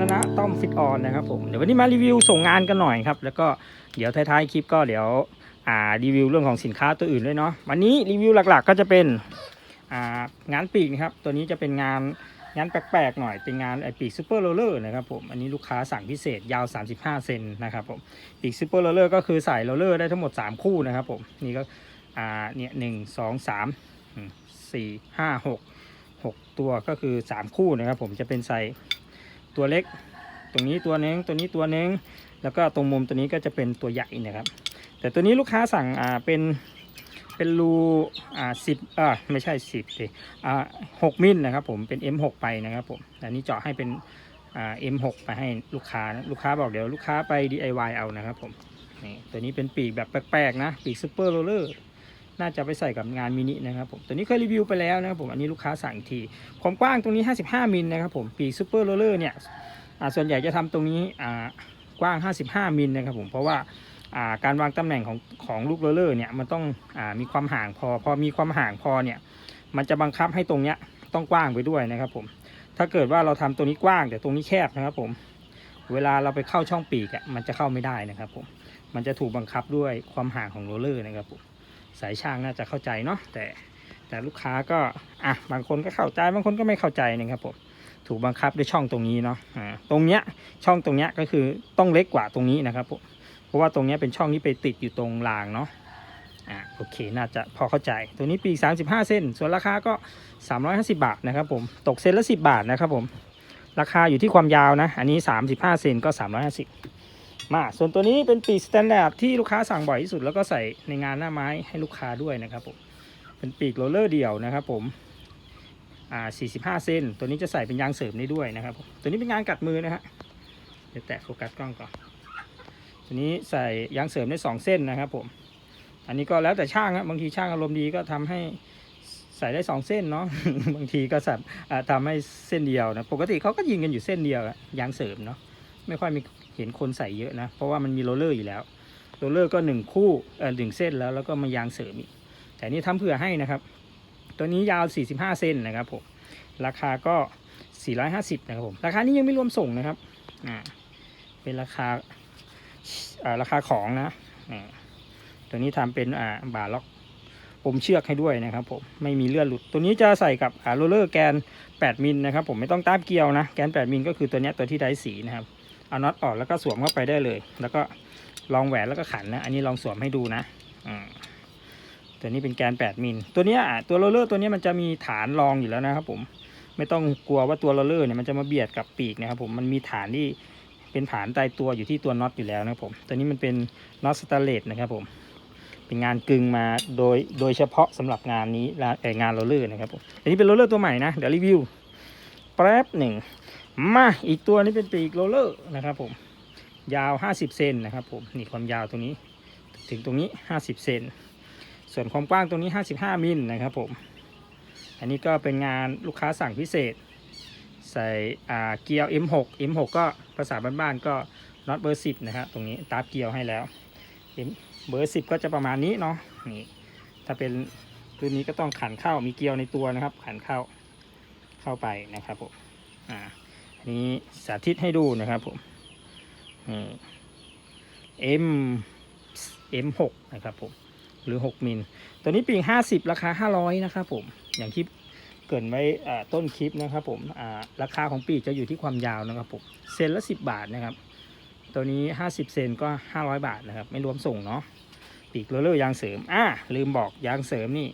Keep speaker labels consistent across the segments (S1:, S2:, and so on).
S1: นะนะต้อมฟิตออนนะครับผมเดี๋ยววันนี้มารีวิวส่งงานกันหน่อยครับ แล้วก็เดี๋ยวท้ายๆคลิปก็เดี๋ยวอ่ารีวิวเรื่องของสินค้าตัวอื่นด้วยเนาะวันนี้รีวิวหลักๆก็จะเป็นอ่างานปีกนะครับตัวนี้จะเป็นงานงานแปลกๆหน่อยเป็นงานไอปีกซูเปอร์โรลเลอร์นะครับผมอันนี้ลูกค้าสั่งพิเศษยาว 35 เซนนะครับผมปีกซูเปอร์โรลเลอร์ก็คือใส่โรลเลอร์ได้ทั้งหมด 3 คู่นะครับผมนี่ก็อ่าเนี่ยหนึ่งสองสามสี่ห้าหกหกตัวก็คือ 3 คู่นะครับผมจะเป็นใส่ ตัวเล็ก ตรงนี้ตัวหนึงตัวนี้ตัวหนึงแล้วก็ตรงมุมตัวนี้ก็จะเป็นตัวใหญ่นะครับ แต่ตัวนี้ลูกค้าสั่งอ่าเป็นเป็นรูอ่าสิบอ่าไม่ใช่สิบสิอ่าหกมิลนะครับผมเป็น M6 ไปนะครับผมอันนี้เจาะให้เป็นอ่า M6 ไปให้ลูกค้านะลูกค้าบอกเดี๋ยวลูกค้าไป DIY เอานะครับผมนี่ตัวนี้เป็นปีกแบบแปลกๆนะ ปีกซูเปอร์โรลเลอร์ น่าจะไปใส่กับงานมินินะครับผมตัวนี้เคยรีวิวไปแล้วนะครับผมอันนี้ลูกค้าสั่งอีกทีความกว้างตรงนี้ 55มิลนะครับผมปีกซูเปอร์โรลเลอร์เนี่ยส่วนใหญ่จะทำตรงนี้อ่ากว้าง 55มิลนะครับผมเพราะว่าการวางตำแหน่งของของลูกโรลเลอร์เนี่ยมันต้องอมีความห่างพอพอมีความห่างพอเนี่ยมันจะบังคับให้ตรงเนี้ยต้องกว้างไปด้วยนะครับผมถ้าเกิดว่าเราทำตรงนี้กว้างแต่ตรงนี้แคบนะครับผมเวลาเราไปเข้าช่องปีกอะมันจะเข้าไม่ได้นะครับผมมันจะถูกบังคับด้วยความห่างของโรลเลอร์นะครับผม สายช่างน่าจะเข้าใจเนาะแต่แต่ลูกค้าก็อะบางคนก็เข้าใจบางคนก็ไม่เข้าใจนะครับผมถูกบังคับด้วยช่องตรงนี้เนาะอ่าตรงเนี้ยช่องตรงเนี้ยก็คือต้องเล็กกว่าตรงนี้นะครับผมเพราะว่าตรงเนี้ยเป็นช่องที่ไปติดอยู่ตรงรางเนาะอ่าโอเคน่าจะพอเข้าใจ ตัวนี้ปีก35 เส้น ส่วนราคาก็ 350 บาทนะครับผมตกเส้นละ 10 บาทนะครับผมราคาอยู่ที่ความยาวนะ อันนี้ 35 เซนก็ 350 มาส่วนตัวนี้เป็นปีกสแตนดาร์ดที่ลูกค้าสั่งบ่อยที่สุด แล้วก็ใส่ในงานหน้าไม้ให้ลูกค้าด้วยนะครับผมเป็นปีกโรลเลอร์เดี่ยวนะครับผมอ่า45 เซนตัวนี้จะใส่เป็นยางเสริมได้ด้วยนะครับผมตัวนี้เป็นงานกัดมือนะฮะเดี๋ยวแตะโฟกัสกล้องก่อนตัวนี้ใส่ยางเสริมได้ 2 เส้นนะครับผมอันนี้ก็แล้วแต่ช่างครับบางทีช่างอารมณ์ดีก็ทำให้ใส่ได้ 2 เส้นเนาะบางทีก็สับทำให้เส้นเดียวนะปกติเขาก็ยิงกันอยู่เส้นเดียวอะยางเสริมเนาะไม่ค่อยมี เห็นคนใส่เยอะนะ เพราะว่ามันมีโรลเลอร์อยู่แล้วโรลเลอร์ก็หนึ่งคู่เออหนึ่งเส้นแล้วแล้วก็มายางเสริมอีกแต่นี่ทำเผื่อให้นะครับ ตัวนี้ยาว 45 เซนนะครับผมราคาก็ 450 นะครับผมราคานี้ยังไม่รวมส่งนะครับอ่าเป็นราคาอ่าราคาของนะอ่าตัวนี้ทำเป็นอ่าบาร์ล็อกปมเชือกให้ด้วยนะครับผมไม่มีเลื่อนหลุด ตัวนี้จะใส่กับอ่าโรลเลอร์แกน 8 มิลนะครับผมไม่ต้องตามเกลียวนะ แกน 8 มิลก็คือตัวนี้ตัวที่ได้สีนะครับ เอาน็อตออกแล้วก็สวมเข้าไปได้เลย แล้วก็ลองแหวนแล้วก็ขันนะ อันนี้ลองสวมให้ดูนะอตัวนี้เป็นแกน 8 มิล ตัวนี้ตัวโรลเลอร์ตัวนี้มันจะมีฐานรองอยู่แล้วนะครับผม ไม่ต้องกลัวว่าตัวโรลเลอร์เนี่ยมันจะมาเบียดกับปีกนะครับผม มันมีฐานที่เป็นฐานตายตัวอยู่ที่ตัวน็อตอยู่แล้วนะครับผม ตัวนี้มันเป็นน็อตสแตนเลสนะครับผม เป็นงานกึ่งมาโดยโดยเฉพาะสำหรับงานนี้งานโรลเลอร์นะครับผม อันนี้เป็นโรลเลอร์ตัวใหม่นะ เดี๋ยวรีวิว แป๊บหนึ่ง มาอีกตัวนี้เป็นปีกโรลเลอร์นะครับผมยาว 50 เซนนะครับผมนี่ความยาวตรงนี้ถึงตรงนี้ 50 เซนส่วนความกว้างตรงนี้ 55 มิลนะครับผม อันนี้ก็เป็นงานลูกค้าสั่งพิเศษ ใส่เกียร์ M6 M6 ก็ภาษาบ้านๆก็น็อตเบอร์10นะครับตรงนี้ตาร์เกียร์ให้แล้ว M เบอร์10 ก็จะประมาณนี้เนาะนี่ถ้าเป็นรุ่นนี้ก็ต้องขันเข้ามีเกียร์ในตัวนะครับ ขันเข้าเข้าไปนะครับผมอ่า อันนี้สาธิตให้ดูนะครับผมอืม M M6 นะครับผมหรือ6มิล ตัวนี้ปีก50ราคา500นะครับผมอย่างที่เกินไว้อ่ต้นคลิปนะครับผมราคาของปีกจะอยู่ที่ความยาวนะครับผมเซนละ10บาทนะครับ ตัวนี้50เซนก็500บาทนะครับ ไม่รวมส่งเนาะปีกโรลเลอร์ยางเสริมอ่าลืมบอกยางเสริมนี่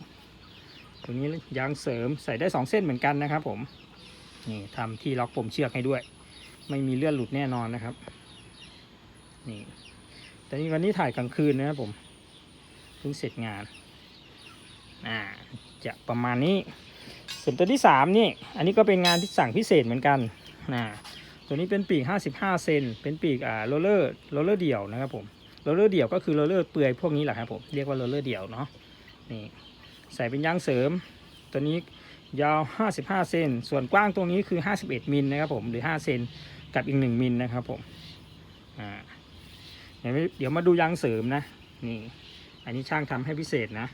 S1: ตัวนี้ยางเสริมใส่ได้2เส้นเหมือนกันนะครับผม นี่ทำที่ล็อกปมเชือกให้ด้วย ไม่มีเลื่อนหลุดแน่นอนนะครับ นี่ แต่นี่วันนี้ถ่ายกลางคืนนะครับผมเพิ่งเสร็จงานอ่าจะประมาณนี้ส่วนตัวที่สามนี่ อันนี้ก็เป็นงานที่สั่งพิเศษเหมือนกันนะตัวนี้เป็นปีก 55 เซน เป็นปีกอ่าโรเลอร์โรเลอร์เดี่ยวนะครับผม โรเลอร์เดี่ยวก็คือโรเลอร์เปลือยพวกนี้แหละครับผม เรียกว่าโรเลอร์เดี่ยวเนาะ นี่ ใส่เป็นยางเสริม ตัวนี้ ยาว 55 เซน ส่วนกว้างตรงนี้คือ 51 มิลนะครับผม หรือ 5 เซน กับอีก 1 มิลนะครับผม อ่า เดี๋ยวมาดูยางเสริมนะ นี่ อันนี้ช่างทำให้พิเศษนะ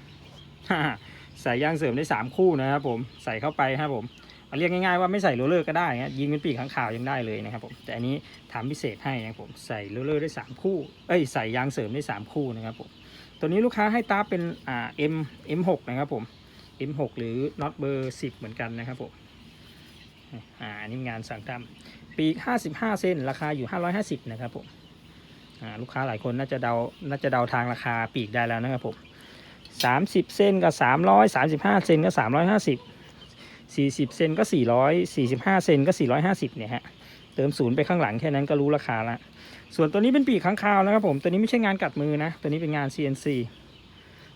S1: ใส่ยางเสริมได้ 3 คู่นะครับผม ใส่เข้าไปครับผมเรียกง่ายๆว่าไม่ใส่โรเลอร์ก็ได้นะยิงเป็นปีกข้างข่าวยังได้เลยนะครับผม แต่อันนี้ทำพิเศษให้นะครับผม ใส่โรเลอร์ได้ 3 คู่ เอ้ย ใส่ยางเสริมได้ 3 คู่นะครับผม ตัวนี้ลูกค้าให้ตาเป็น อ่า M M6 นะครับผม M6 หรือน็อตเบอร์ 10 เหมือนกันนะครับผมอ่านี้งานสั่งทำปีก 55เซนราคาอยู่ 550 นะครับผมอ่าลูกค้าหลายคนน่าจะเดา น่าจะเดาทางราคาปีกได้แล้วนะครับผม30เซนก็ 300 35เซนก็ 350 40เซนก็ 400 45เซนก็ 450 เนี่ยฮะ เติมศูนย์ไปข้างหลังแค่นั้นก็รู้ราคาละ ส่วนตัวนี้เป็นปีกค้างคาวนะครับผม ตัวนี้ไม่ใช่งานกัดมือนะ ตัวนี้เป็นงาน CNC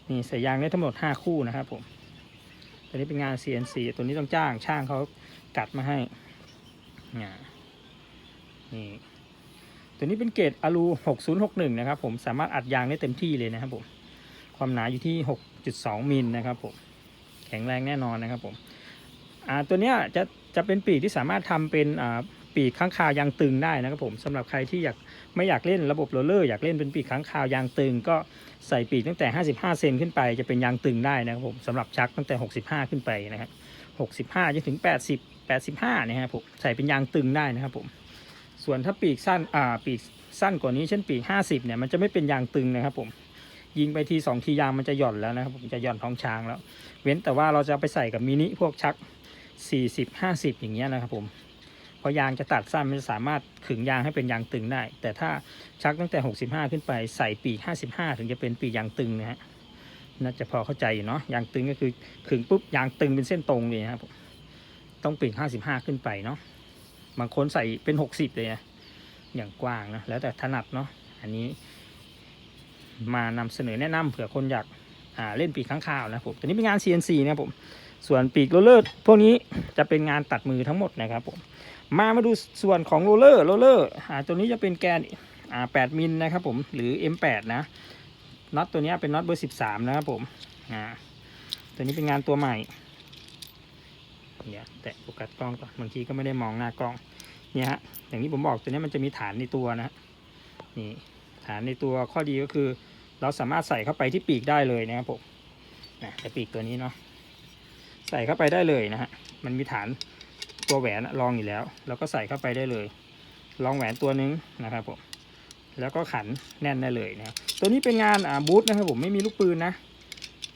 S1: นี่ใส่ยางได้ทั้งหมด 5 คู่นะครับผม ตัวนี้เป็นงาน CNC ตัวนี้ต้องจ้างช่างเขากัดมาให้นี่ตัวนี้เป็นเกรดอะลู 6061 นะครับผมสามารถอัดยางได้เต็มที่เลยนะครับผมความหนาอยู่ที่ 6.2 มิลนะครับผมแข็งแรงแน่นอนนะครับผมอ่าตัวเนี้ยจะจะเป็นปีกที่สามารถทำเป็นอ่า ปีกค้างคาวยางตึงได้นะครับผมสำหรับใครที่อยากไม่อยากเล่นระบบโรลเลอร์อยากเล่นเป็นปีกค้างคาวยางตึง ก็ใส่ปีกตั้งแต่ 55 เซนขึ้นไปจะเป็นยางตึงได้นะครับผมสำหรับชักตั้งแต่ 65 ขึ้นไปนะครับ65จนถึง 80 85เนี่ยครับผมใส่เป็นยางตึงได้นะครับผมส่วนถ้าปีกสั้นอ่าปีกสั้นกว่านี้เช่นปีก 50เนี่ยมันจะไม่เป็นยางตึงนะครับผมยิงไปทีสองทียางมันจะหย่อนแล้วนะครับผมจะหย่อนท้องช้างแล้ว เว้นแต่ว่าเราจะไปใส่กับมินิพวกชัก 40 50 อย่างเงี้ยนะครับผม พราะยางจะตัดสั้นมันจะสามารถขึงยางให้เป็นยางตึงได้ แต่ถ้าชักตั้งแต่ 65 ขึ้นไปใส่ปีก 55 ถึงจะเป็นปีกยางตึงนะฮะน่าจะพอเข้าใจอยู่เนาะยางตึงก็คือขึงปุ๊บยางตึงเป็นเส้นตรงเลยนะครับต้องปีก 55 ขึ้นไปเนาะบางคนใส่เป็น 60 เลยนะอย่างกว้างนะแล้วแต่ถนัดเนาะอันนี้ มานำเสนอแนะนำเผื่อคนอยากาเล่นปีกข้างคาวนะครับผมตัวนี้เป็นงาน CNC นะครับผมส่วนปีกโรลเลอร์พวกนี้จะเป็นงานตัดมือทั้งหมดนะครับผม มามาดูส่วนของโรเลอร์โรเลอร์อ่าตัวนี้จะเป็นแกนอ่า8มิลนะครับผมหรือ M8 นะน็อตตัวนี้เป็นน็อตเบอร์ 13 นะครับผมอ่าตัวนี้เป็นงานตัวใหม่เดี๋ยวแตะโฟกัสกล้องก่อนบางทีก็ไม่ได้มองหน้ากล้องเนี่ยฮะอย่างที่ผมบอกตัวนี้มันจะมีฐานในตัวนะนี่ฐานในตัวข้อดีก็คือเราสามารถใส่เข้าไปที่ปีกได้เลยนะครับผมนะแต่ปีกตัวนี้เนาะใส่เข้าไปได้เลยนะฮะมันมีฐาน ตัวแหวนรองอยู่แล้วแล้วก็ใส่เข้าไปได้เลยรองแหวนตัวนึงนะครับผมแล้วก็ขันแน่นได้เลยนะครับตัวนี้เป็นงานอ่าบูทนะครับผมไม่มีลูกปืนนะ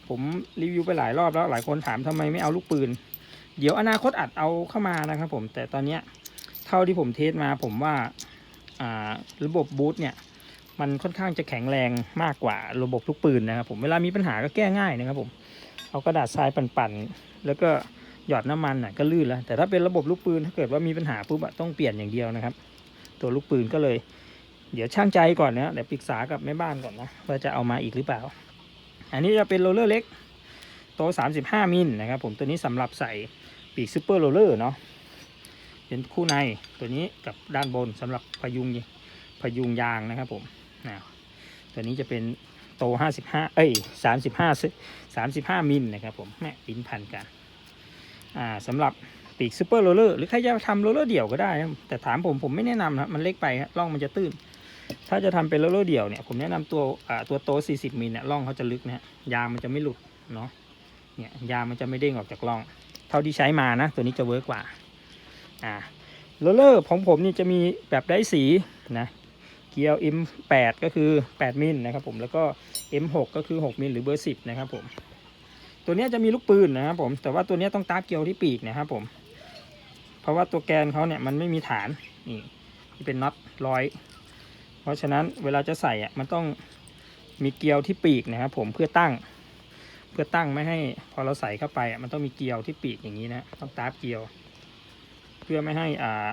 S1: ผมรีวิวไปหลายรอบแล้วหลายคนถามทำไมไม่เอาลูกปืน เดี๋ยวอนาคตอัดเอาเข้ามานะครับผมแต่ตอนเนี้ยเท่าที่ผมเทสมาผมว่าอ่าระบบบูทเนี่ยมันค่อนข้างจะแข็งแรงมากกว่าระบบลูกปืนนะครับผมเวลามีปัญหาก็แก้ง่ายนะครับผมเอากระดาษทรายปั่นๆแล้วก็ หยอดน้ำมันน่ะก็ลื่นแล้วแต่ถ้าเป็นระบบลูกปืนถ้าเกิดว่ามีปัญหาปุ๊บอะต้องเปลี่ยนอย่างเดียวนะครับ ตัวลูกปืนก็เลย เดี๋ยวช่างใจก่อนนะเดี๋ยวปรึกษากับแม่บ้านก่อนนะว่าจะเอามาอีกหรือเปล่า อันนี้จะเป็นโรลเลอร์เล็กโต35 มิลนะครับผมตัวนี้สำหรับใส่ปีกซูเปอร์โรลเลอร์เนาะเป็นคู่ในตัวนี้กับด้านบนสำหรับพยุงพยุงยางนะครับผมนะตัวนี้จะเป็นโต 55 เอ้ย 35 35 มิลนะครับผมแม่ปิ้นพันกัน อ่าสำหรับปีกซูเปอร์โรลเลอร์หรือใครจะทำโรลเลอร์เดี่ยวก็ได้นะแต่ถามผมผมไม่แนะนำนะมันเล็กไปฮะร่องมันจะตื้น ถ้าจะทำเป็นโรลเลอร์เดี่ยวเนี่ยผมแนะนำตัวอ่าตัวโต 40มิลเนี่ยร่องเขาจะลึกนะยางมันจะไม่หลุดเนาะเนี่ยยางมันจะไม่เด้งออกจากร่อง เท่าที่ใช้มานะ ตัวนี้จะเวิร์กกว่าอ่าโรลเลอร์ของผมนี่จะมีแบบได้สีนะเกียว M8 ก็คือ 8มิลนะครับผมแล้วก็ M6 ก็คือ 6มิลหรือเบอร์ 10 นะครับผม ตัวนี้จะมีลูกปืนนะครับผม แต่ว่าตัวนี้ต้องตาร์ทเกียวที่ปีกนะครับผม เพราะว่าตัวแกนเขาเนี่ยมันไม่มีฐานนี่ที่เป็นน็อตร้อย เพราะฉะนั้นเวลาจะใส่อะมันต้องมีเกลียวที่ปีกนะครับผมเพื่อตั้ง เพื่อตั้งไม่ให้พอเราใส่เข้าไปอะมันต้องมีเกลียวที่ปีกอย่างนี้นะต้องตาร์ทเกลียว เพื่อไม่ให้อ่า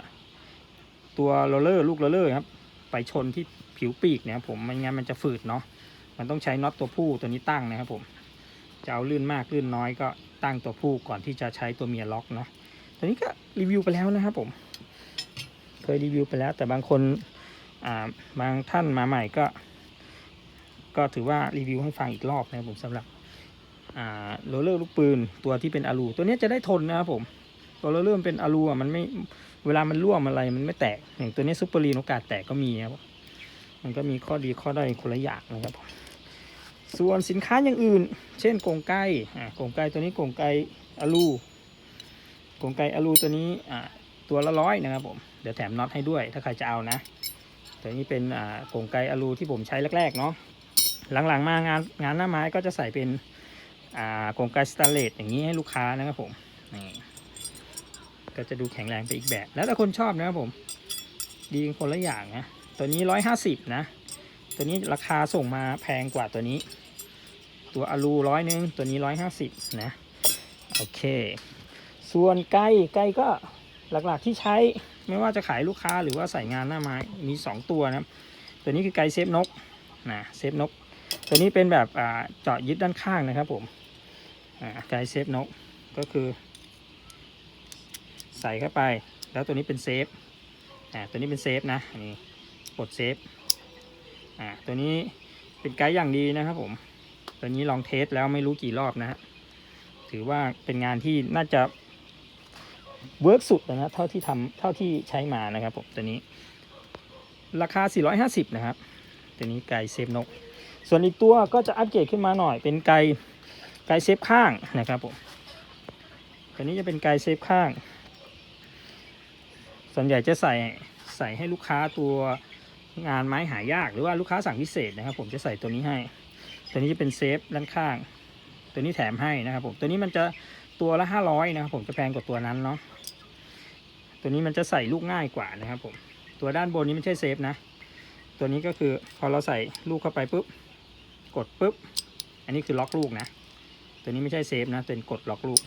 S1: ตัวโรลเลอร์ลูกโรลเลอร์ครับไปชนที่ผิวปีกนะครับผมไม่งั้นมันจะฝืดเนาะมันต้องใช้น็อตตัวผู้ตัวนี้ตั้งนะครับผม จะเอาลื่นมากลื่นน้อยก็ตั้งตัวผู้ก่อนที่จะใช้ตัวเมียล็อกเนาะตัวนี้ก็รีวิวไปแล้วนะครับผม เคยรีวิวไปแล้ว แต่บางคนอ่าบางท่านมาใหม่ก็ ก็ถือว่ารีวิวให้ฟังอีกรอบนะครับผมสำหรับอ่าโรลเลอร์ลูกปืนตัวที่เป็นอะลูตัวนี้จะได้ทนนะครับผมตัวโรลเลอร์มันเป็นอะลูอะมันไม่เวลามันร่วมอะไรมันไม่แตกอย่างตัวนี้ซุปเปอร์ลีนโอกาสแตกก็มีนะครับมันก็มีข้อดีข้อด้อยคนละอย่างนะครับ ส่วนสินค้าอย่างอื่น เช่นกงไก่อ่ากงไก่ตัวนี้กงไก่อะลูกงไก่อลูตัวนี้อ่าตัวละร้อยนะครับผม เดี๋ยวแถมน็อตให้ด้วย ถ้าใครจะเอานะ ตัวนี้เป็นอ่ากงไก่อลูที่ผมใช้แรกๆเนาะ หลังๆมางานงานหน้าไม้ก็จะใส่เป็นอ่ากงไก่สแตนเลสอย่างนี้ให้ลูกค้านะครับผมนี่ก็จะดูแข็งแรงไปอีกแบบ แล้วแต่คนชอบนะครับผม ดีกันคนละอย่างนะ ตัวนี้ร้อยห้าสิบนะ ตัวนี้ราคาส่งมาแพงกว่าตัวนี้ ตัวอลูร้อยหนึ่งตัวนี้ร้อยห้าสิบนะโอเค ส่วนไก่ไก่ก็หลักๆที่ใช้ไม่ว่าจะขายลูกค้าหรือว่าใส่งานหน้าไม้มี 2 ตัวนะตัวนี้คือไก่เซฟนกนะเซฟนก ตัวนี้เป็นแบบอ่าเจาะยึดด้านข้างนะครับผมไก่เซฟนกก็คือ ใส่เข้าไป แล้วตัวนี้เป็นเซฟตัวนี้เป็นเซฟนะนนี้กดเซฟ อ่าตัวนี้เป็นไกด์อย่างดีนะครับผม ตัวนี้ลองเทสแล้วไม่รู้กี่รอบนะฮะถือว่าเป็นงานที่น่าจะเวิร์กสุดนะเท่าที่ทำเท่าที่ใช้มานะครับผมตัวนี้ ราคา 450 นะครับ ตัวนี้ไก่เซฟนก ส่วนอีกตัวก็จะอัปเกรดขึ้นมาหน่อย เป็นไก่ไก่เซฟข้างนะครับผมตัวนี้จะเป็นไก่เซฟข้าง ส่วนใหญ่จะใส่ใส่ให้ลูกค้าตัว งานไม้หายากหรือว่าลูกค้าสั่งพิเศษนะครับ ผมจะใส่ตัวนี้ให้ ตัวนี้จะเป็นเซฟด้านข้าง ตัวนี้แถมให้นะครับ ผมตัวนี้มันจะตัวละห้าร้อยนะครับ ผมจะแพงกว่าตัวนั้นเนาะตัวนี้มันจะใส่ลูกง่ายกว่านะครับ ผมตัวด้านบนนี้ไม่ใช่เซฟนะ ตัวนี้ก็คือพอเราใส่ลูกเข้าไปปุ๊บกดปุ๊บ อันนี้คือล็อกลูกนะ ตัวนี้ไม่ใช่เซฟนะเป็นกดล็อกลูก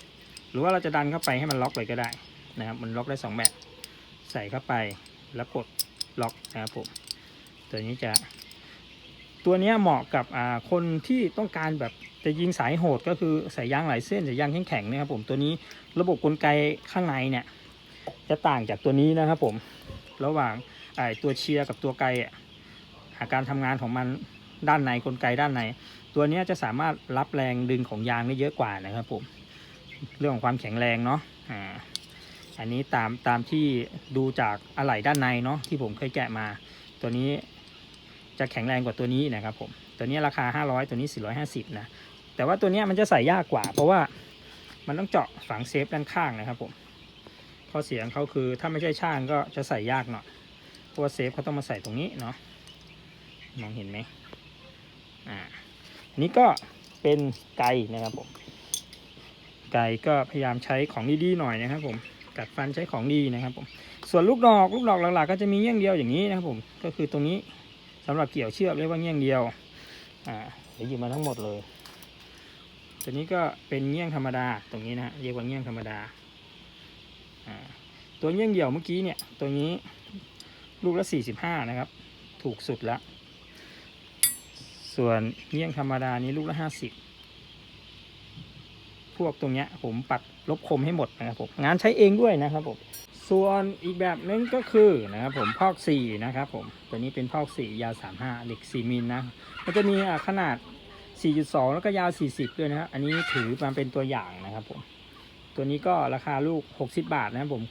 S1: หรือว่าเราจะดันเข้าไปให้มันล็อกเลยก็ได้นะครับ มันล็อกได้สองแบบ ใส่เข้าไปแล้วกดล็อกนะครับผม ตัวนี้จะตัวนี้เหมาะกับคนที่ต้องการแบบจะยิงสายโหดก็คือส่ยยางหลายเส้นส่ยยางแข็งๆนะครับผมตัวนี้ระบบกลไกข้างในเนี่ย จะต่างจากตัวนี้นะครับผมระหว่างไอตัวเชียร์กับตัวไกอะอาการทำงานของมันด้านในกลไกด้านใน ตัวนี้จะสามารถรับแรงดึงของยางได้เยอะกว่านะครับผมเรื่องของความแข็งแรงเนาะอ่าอันนี้ตามตามที่ดูจากอะไหล่ด้านในเนาะที่ผมเคยแกะมาตัวนี้ จะแข็งแรงกว่าตัวนี้นะครับผม ตัวนี้ราคา 500 ตัวนี้ 450 นะ แต่ว่าตัวนี้มันจะใส่ยากกว่า เพราะว่ามันต้องเจาะฝังเซฟด้านข้างนะครับผม ข้อเสียของเขาคือถ้าไม่ใช่ช่างก็จะใส่ยากหน่อย เพราะว่าเซฟเขาต้องมาใส่ตรงนี้เนาะ มองเห็นไหมอ่าอันนี้ก็เป็นไก่นะครับผม ไก่ก็พยายามใช้ของดีๆหน่อยนะครับผม กัดฟันใช้ของดีนะครับผม ส่วนลูกดอกลูกดอกหลักๆก็จะมีเงี้ยงเดียวอย่างนี้นะครับผม ก็คือตรงนี้ สำหรับเกี่ยวเชือกเรียกว่าเงี้ยงเดียวอ่าเดี๋ยวหยิบมาทั้งหมดเลยตัวนี้ก็เป็นเงี้ยงธรรมดาตรงนี้นะเรียกว่าเงี้ยงธรรมดาอ่าตัวเงี้ยงเดี่ยวเมื่อกี้เนี่ยตัวนี้ลูกละสี่สิบห้านะครับ ถูกสุดละ ส่วนเงี้ยงธรรมดานี้ลูกละห้าสิบพวกตรงเนี้ยผมปัดลบคมให้หมดนะครับผม งานใช้เองด้วยนะครับผม ส่วนอีกแบบนึงก็คือนะครับผมพอกสี่นะครับผมตัวนี้เป็นพอกสี่ยาวสามห้าเหล็กสี่มิลนะมันจะมีอ่าขนาด 4.2 แล้วก็ยาว 40 ด้วยนะครับอันนี้ถือมาเป็นตัวอย่างนะครับผมตัวนี้ก็ราคาลูก 60 บาทนะครับผม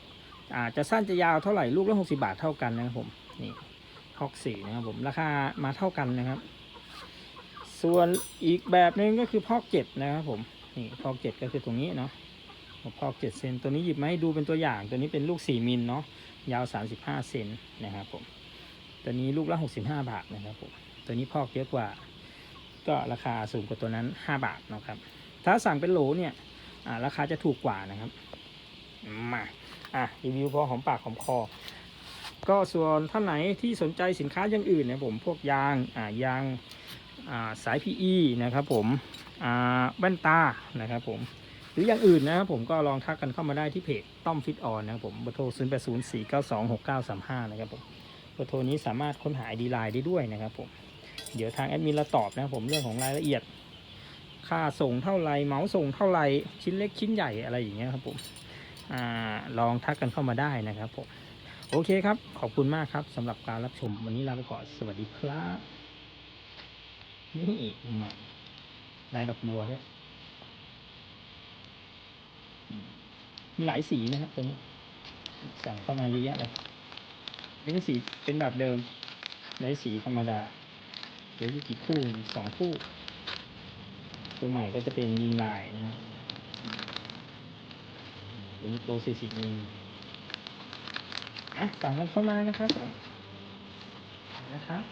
S1: อาจจะสั้นจะยาวเท่าไหร่ลูกละ60 บาทเท่ากันนะครับผมนี่พอกสี่นะครับผมราคามาเท่ากันนะครับ ส่วนอีกแบบหนึงก็คือพอกเจ็ดนะครับผมนี่พอกเจ็ดก็คือตรงนี้เนาะ พอกเจ็ดเซนตัวนี้หยิบมาให้ดูเป็นตัวอย่าง ตัวนี้เป็นลูก4มิลเนาะยาว35เซนนะครับผมตัวนี้ลูกละ65บาทนะครับผมตัวนี้พอกเยอะกว่า ก็ราคาสูงกว่าตัวนั้น5บาทนะครับถ้าสั่งเป็นโหลเนี่ยราคาจะถูกกว่านะครับมาอะรีวิวพอหอมปากหอมคอ ก็ส่วนท่านไหนที่สนใจสินค้าอย่างอื่นเนี่ยผมพวกยางอ่ายางอ่าสาย PE นะครับผมอ่าแว่นตานะครับผม รืออย่างอื่นนะครับผมก็ลองทักกันเข้ามาได้ที่เพจต้อมฟิตออนนะครับผมเบอร์โทร 0 8 0 4 9 2 6 9 3 5 นะครับผมเบอร์โทรนี้สามารถค้นหา ID ไลน์ได้ด้วยนะครับผมเดี๋ยวทางแอดมินเราตอบนะครับผมเรื่องของรายละเอียด ค่าส่งเท่าไรเมาส่งเท่าไรชิ้นเล็กชิ้นใหญ่อะไรอย่างเงี้ยครับผมอลองทักกันเข้ามาได้นะครับผมโอเคครับ ขอบคุณมากครับสำหรับการรับชมวันนี้ลาไปก่อนสวัสดีครับนี่ลายดอกบัวด้วยอืมมี หลายสีนะครับตัวนี้สั่งเข้ามาเยอะแยะเลยนี่ก็สีเป็นแบบเดิมในสีธรรมดาเดี๋ยวกี่คู่สองคู่ ตัวใหม่ก็จะเป็นยิงลายนะเป็นโปรสี่สิบมิลอะสั่งกันเข้ามานะครับนะครับ